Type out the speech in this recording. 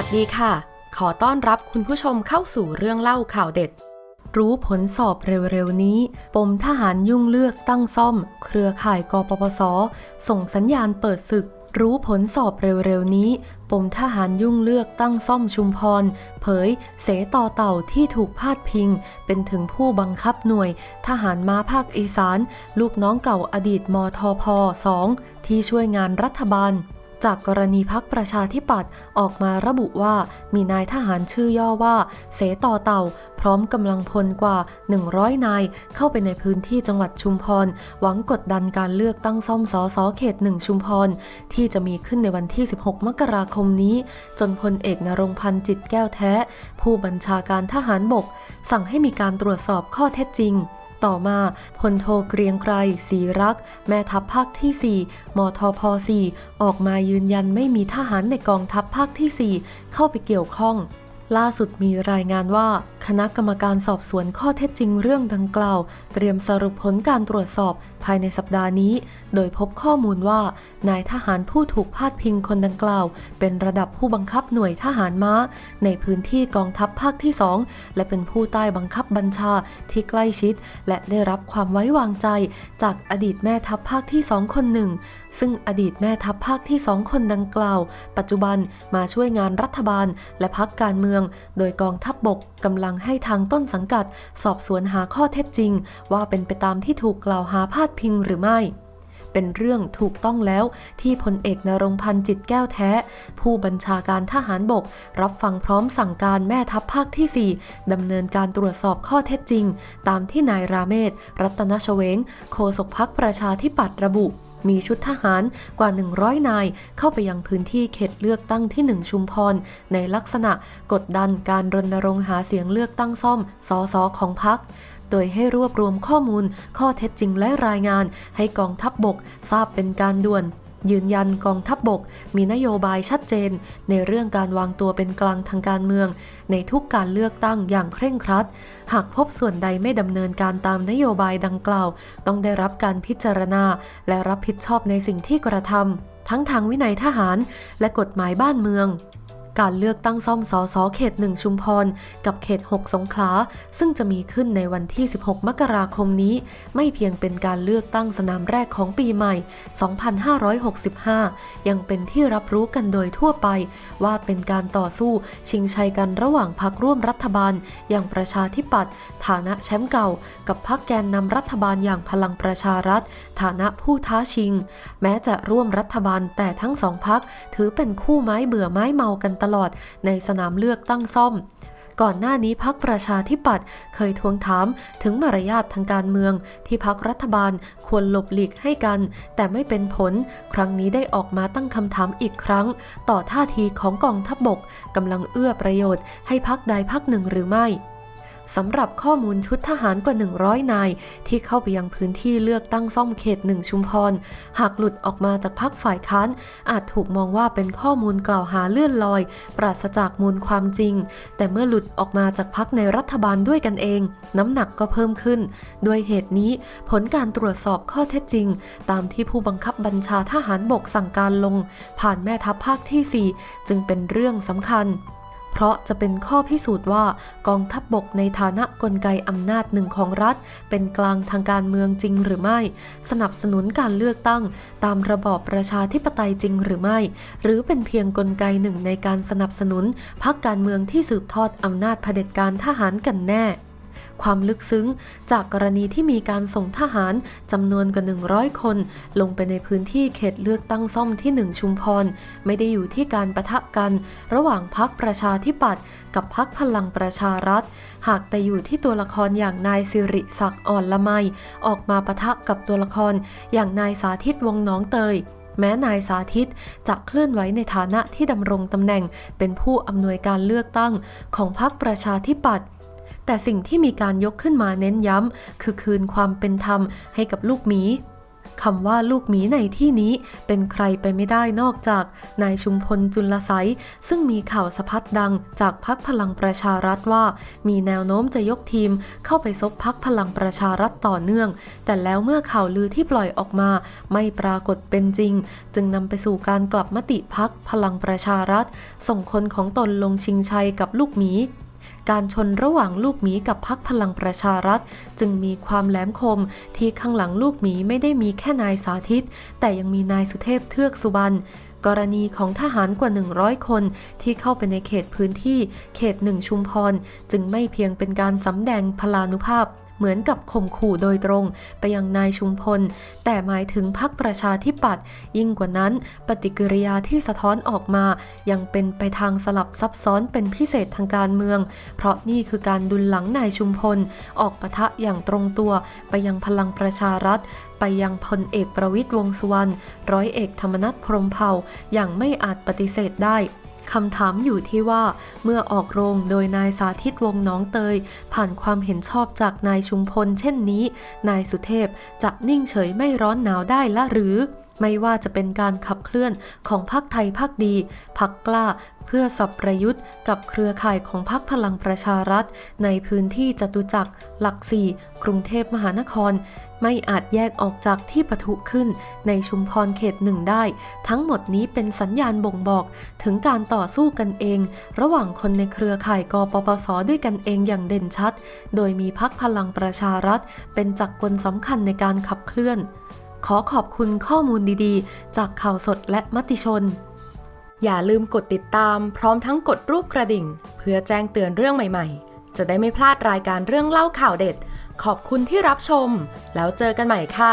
วัสดีค่ะ ขอต้อนรับคุณผู้ชมเข้าสู่เรื่องเล่าข่าวเด็ด รู้ผลสอบเร็วๆนี้ ปมทหารยุ่งเลือกตั้งซ่อม เครือข่ายกปปส ส่งสัญญาณเปิดศึก รู้ผลสอบเร็วๆนี้ ปมทหารยุ่งเลือกตั้งซ่อมชุมพร เผย เสต่อเต่าที่ถูกพาดพิง เป็นถึงผู้บังคับหน่วย ทหารม้าภาคอีสาน ลูกน้องเก่าอดีตมทพ 2 ที่ช่วยงานรัฐบาล จากกรณีพักประชาธิปัตย์ออกมาระบุว่ามีนายทหารชื่อย่อว่า เสต่อเต่า พร้อมกำลังพลกว่า 100 นาย เข้าไปในพื้นที่จังหวัดชุมพร หวังกดดันการเลือกตั้งซ่อมสอสอเขตหนึ่งชุมพร ที่จะมีขึ้นในวันที่ 16 มกราคมนี้ จนพลเอกนรงพันธ์จิตแก้วแท้ ผู้บัญชาการทหารบก สั่งให้มีการตรวจสอบข้อเท็จจริง ต่อมาพลโทเกรียงไกรศรีรัก แม่ทัพภาคที่ 4มทพ4ออกมายืนยันไม่มีทหารในกองทัพภาคที่ 4 เข้าไปเกี่ยวข้อง ล่าสุดมีรายงานว่า คณะกรรมการสอบสวนข้อเท็จจริงเรื่องดังกล่าว เตรียมสรุปผลการตรวจสอบภายในสัปดาห์นี้ โดยพบข้อมูลว่า นายทหารผู้ถูกพาดพิงคนดังกล่าว เป็นระดับผู้บังคับหน่วยทหารม้า ในพื้นที่กองทัพภาคที่ 2 และเป็นผู้ใต้บังคับบัญชาที่ใกล้ชิด และได้รับความไว้วางใจ จากอดีตแม่ทัพภาคที่ 2 คนหนึ่ง ซึ่งอดีตแม่ทัพภาคที่ 2 คนดังกล่าว ปัจจุบันมาช่วยงานรัฐบาล และพักการเมืองโดยกองทัพบบกกำลังให้ทางต้นสังกัด สอบสวนหาข้อเท็จจริง ว่าเป็นไปตามที่ถูกกล่าวหาพาดพิงหรือไม่เป็นเรื่องถูกต้องแล้วที่พลเอกนรงพันธ์จิตแก้วแท้ ผู้บัญชาการทหารบก รับฟังพร้อมสั่งการแม่ทัพภาคที่ 4 ดำเนินการตรวจสอบข้อเท็จจริง ตามที่นายราเมศ รัตนชเวง โฆษกพักประชาธิปัตย์ระบุ มีชุดทหารกว่า 100 นาย เข้าไปยังพื้นที่เขตเลือกตั้งที่ 1 ชุมพร ในลักษณะกดดันการรณรงค์หาเสียงเลือกตั้งซ่อมสอสอของพักโดยให้รวบรวมข้อมูล ข้อเท็จจริงและรายงาน ให้กองทัพบบกทราบเป็นการด่วน ยืนยันกองทัพบบกมีนโยบายชัดเจน ในเรื่องการวางตัวเป็นกลางทางการเมือง ในทุกการเลือกตั้งอย่างเคร่งครัด หากพบส่วนใดไม่ดำเนินการตามนโยบายดังกล่าว ต้องได้รับการพิจารณา และรับผิดชอบในสิ่งที่กระทำทั้งทางวินัยทหารและกฎหมายบ้านเมือง การเลือกตั้งซ่อมสอสอเขต1ชุมพร กับเขต 6 สงขลา ซึ่งจะมีขึ้นในวันที่ 16 มกราคมนี้ ไม่เพียงเป็นการเลือกตั้งสนามแรกของปีใหม่ 2565 ยังเป็นที่รับรู้กันโดยทั่วไป ว่าเป็นการต่อสู้ชิงชัยกันระหว่างพรรคร่วมรัฐบาล อย่างประชาธิปัตย์ฐานะแชมป์เก่า กับพรรคแกนนำรัฐบาลอย่างพลังประชารัฐ ฐานะผู้ท้าชิง แม้จะร่วมรัฐบาลแต่ทั้งสองพักถือเป็นคู่ไม้เบื่อไม้เมากันตลอดในสนามเลือกตั้งซ่อม ก่อนหน้านี้พักประชาธิปัตย์เคยทวงถามถึงมารยาททางการเมือง ที่พักรัฐบาลควรหลบหลีกให้กัน แต่ไม่เป็นผล ครั้งนี้ได้ออกมาตั้งคำถามอีกครั้ง ต่อท่าทีของกองทัพบบกกำลังเอื้อประโยชน์ให้พักใดพักหนึ่งหรือไม่ สำหรับข้อมูลชุดทหารกว่า 100 นาย ที่เข้าไปยังพื้นที่เลือกตั้งซ่อมเขตหนึ่งชุมพร หากหลุดออกมาจากพักฝ่ายค้าน อาจถูกมองว่าเป็นข้อมูลกล่าวหาเลื่อนลอย ปราศจากมูลความจริง แต่เมื่อหลุดออกมาจากพักในรัฐบาลด้วยกันเอง น้ำหนักก็เพิ่มขึ้น ด้วยเหตุนี้ผลการตรวจสอบข้อเท็จจริง ตามที่ผู้บังคับบัญชาทหารบกสั่งการลง ผ่านแม่ทัพภาคที่ 4 จึงเป็นเรื่องสำคัญ เพราะจะเป็นข้อพิสูจน์ว่ากองทัพบบกในฐานะกลไกอำนาจหนึ่งของรัฐ เป็นกลางทางการเมืองจริงหรือไม่ สนับสนุนการเลือกตั้ง ตามระบอบประชาธิปไตยจริงหรือไม่ หรือเป็นเพียงกลไกหนึ่งในการสนับสนุนพรรคการเมืองที่สืบทอดอำนาจเผด็จการทหารกันแน่ ความลึกซึ้ง จากกรณีที่มีการส่งทหารจำนวนกว่า 100 คน ลงไปในพื้นที่เขตเลือกตั้งซ่อมที่ 1 ชุมพร ไม่ได้อยู่ที่การประทะกัน ระหว่างพักประชาธิปัตย์กับพักพลังประชารัฐ หากแต่อยู่ที่ตัวละครอย่างนายสิริศักดิ์อ่อนละไม ออกมาประทะกับตัวละครอย่างนายสาธิตวงน้องเตยแม้นายสาธิตจะเคลื่อนไหวในฐานะที่ดำรงตำแหน่งเป็นผู้อำนวยการเลือกตั้งของพรรคประชาธิปัตย์ แต่สิ่งที่มีการยกขึ้นมาเน้นย้ำคือคืนความเป็นธรรมให้กับลูกหมีคำว่าลูกหมีในที่นี้เป็นใครไปไม่ได้นอกจาก นายชุมพลจุลไสยซึ่งมีข่าวสะพัดดังจากพักพลังประชารัฐว่า มีแนวโน้มจะยกทีมเข้าไปซบพักพลังประชารัฐต่อเนื่อง แต่แล้วเมื่อข่าวลือที่ปล่อยออกมา ไม่ปรากฏเป็นจริง จึงนำไปสู่การกลับมติพักพลังประชารัฐ ส่งคนของตนลงชิงชัยกับลูกหมี การชนระหว่างลูกหมีกับพักพลังประชารัฐ จึงมีความแหลมคมที่ข้างหลังลูกหมีไม่ได้มีแค่นายสาธิต แต่ยังมีนายสุเทพเทือกสุบรรณกรณีของทหารกว่า 100 คนที่เข้าไปในเขตพื้นที่เขตหนึ่งชุมพร จึงไม่เพียงเป็นการสำแดงพลานุภาพ เหมือนกับข่มขู่โดยตรงไปยังนายชุมพล แต่หมายถึงพักประชาธิปัตย์ยิ่งกว่านั้น ปฏิกิริยาที่สะท้อนออกมา ยังเป็นไปทางสลับซับซ้อนเป็นพิเศษทางการเมือง เพราะนี่คือการดุลหลังนายชุมพล ออกปะทะอย่างตรงตัวไปยังพลังประชารัฐไปยังพลเอกประวิตยวงสุวรรณร้อยเอกธรรมนัฐพรมเผ่าอย่างไม่อาจปฏิเสธได้ คำถามอยู่ที่ว่าเมื่อออกโรงโดยนายสาธิตวงศ์น้องเตย ผ่านความเห็นชอบจากนายชุมพล เช่นนี้ นายสุเทพจะนิ่งเฉยไม่ร้อนหนาวได้ละหรือ ไม่ว่าจะเป็นการขับเคลื่อนของพรรคไทยพักดีพักกล้าเพื่อสับประยุทธ์กับเครือข่ายของพรรคพลังประชารัฐ ในพื้นที่จตุจักรหลักสี่กรุงเทพมหานคร ไม่อาจแยกออกจากที่ปะทุขึ้นในชุมพรเขตหนึ่งได้ ทั้งหมดนี้เป็นสัญญาณบ่งบอกถึงการต่อสู้กันเอง ระหว่างคนในเครือข่ายกปปสด้วยกันเองอย่างเด่นชัด โดยมีพักพลังประชารัฐ เป็นจักรกลสำคัญในการขับเคลื่อน ขอขอบคุณข้อมูลดีๆ จากข่าวสดและมติชน อย่าลืมกดติดตามพร้อมทั้งกดรูปกระดิ่ง เพื่อแจ้งเตือนเรื่องใหม่ๆ จะได้ไม่พลาดรายการเรื่องเล่าข่าวเด็ด ขอบคุณที่รับชม แล้วเจอกันใหม่ค่ะ